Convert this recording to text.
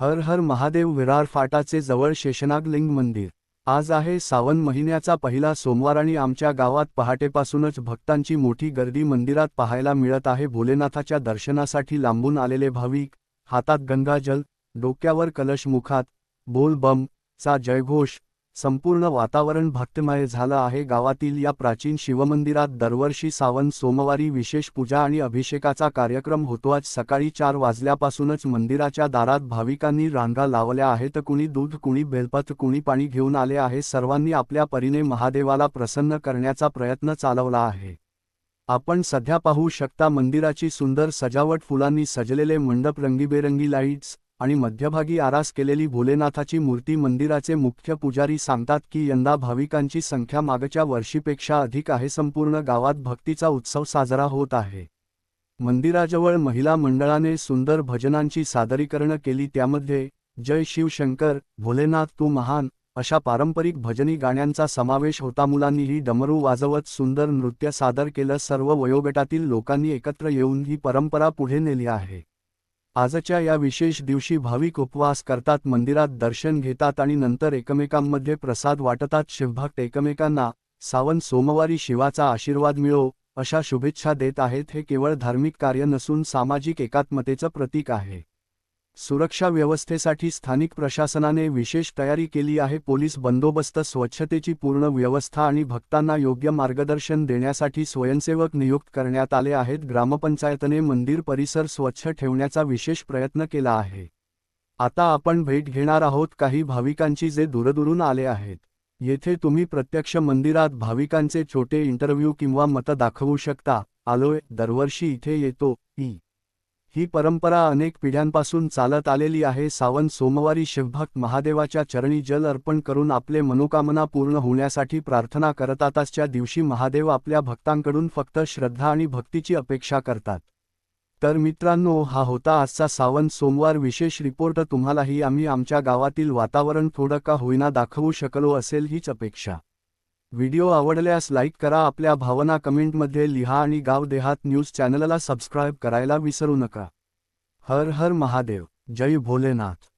हर हर महादेव विरार फाटाचे जवळ शेषनाग लिंग मंदिर. आज आहे सावन महिन्याचा पहिला सोमवार आणि आमच्या गावात पहाटेपासूनच भक्तांची मोठी गर्दी मंदिरात पाहायला मिळत आहे. भोलेनाथाच्या दर्शनासाठी लांबून आलेले भाविक हातात गंगाजल डोक्यावर कलश मुखात बोल बम चा जयघोष संपूर्ण वातावरण भक्तमय झालं आहे. गावातील या प्राचीन शिवमंदिरात दरवर्षी सावन सोमवारी विशेष पूजा आणि अभिषेकाचा कार्यक्रम होतो. आज सकाळी चार वाजल्यापासूनच मंदिराच्या दारात भाविकांनी रांगा लावल्या आहेत. कुणी दूध कुणी बेलपत कुणी पाणी घेऊन आले आहे. सर्वांनी आपल्या परीने महादेवाला प्रसन्न करण्याचा प्रयत्न चालवला आहे. आपण सध्या पाहू शकता मंदिराची सुंदर सजावट. फुलांनी सजलेले मंडप रंगीबेरंगी लाईट्स आणि मध्यभागी आरास केलेली भोलेनाथाची मूर्ती मंदिराचे मुख्य पुजारी सांगतात की यंदा भाविकांची संख्या मागच्या वर्षीपेक्षा अधिक आहे. संपूर्ण गावात भक्तीचा उत्सव साजरा होत आहे. मंदिराजवळ महिला मंडळाने सुंदर भजनांची सादरीकरणं केली. त्यामध्ये जय शिवशंकर भोलेनाथ तू महान अशा पारंपरिक भजनी गाण्यांचा समावेश होता. मुलांनीही डमरू वाजवत सुंदर नृत्य सादर केलं. सर्व वयोगटातील लोकांनी एकत्र येऊन ही परंपरा पुढे नेली आहे. आजच्या या विशेष दिवशी भाविक उपवास करतात मंदिरात दर्शन घेतात आणि नंतर एकमेकांमध्ये प्रसाद वाटतात. शिवभक्त एकमेकांना सावन सोमवारी शिवाचा आशीर्वाद मिळो अशा शुभेच्छा देत आहेत. हे केवळ धार्मिक कार्य नसून सामाजिक एकात्मतेचं प्रतीक आहे. सुरक्षा व्यवस्थेसाठी स्थानिक प्रशासनाने विशेष तयारी केली आहे. पोलीस बंदोबस्त स्वच्छतेची पूर्ण व्यवस्था आणि भक्तांना योग्य मार्गदर्शन देण्यासाठी स्वयंसेवक नियुक्त करण्यात आले आहेत. ग्रामपंचायतने मंदिर परिसर स्वच्छ ठेवण्याचा विशेष प्रयत्न केला आहे. आता आपण भेट घेणार आहोत. काही भाविकांची जे दूरदूरून आले आहेत. येथे तुम्ही प्रत्यक्ष मंदिरात भाविकांचे छोटे इंटरव्ह्यू किंवा मतं दाखवू शकता. आलोय दरवर्षी इथे येतो. ई. ही परंपरा अनेक पिढ्यांपासून चालत आलेली आहे. सावन सोमवारी शिवभक्त महादेवाच्या चरणी जल अर्पण करून आपले मनोकामना पूर्ण होण्यासाठी प्रार्थना करतातचच्या दिवशी महादेव आपल्या भक्तांकडून फक्त श्रद्धा आणि भक्तीची अपेक्षा करतात. तर मित्रांनो हा होता आजचा सावन सोमवार. विशेष रिपोर्ट तुम्हालाही आम्ही आमच्या गावातील वातावरण थोडं का होईना दाखवू शकलो असेल हीच अपेक्षा. व्हिडिओ आवडल्यास लाईक करा आपल्या भावना कमेंटमध्ये लिहा आणि गाव देहात न्यूज चॅनलला सबस्क्राईब करायला विसरू नका. हर हर महादेव. जय भोलेनाथ.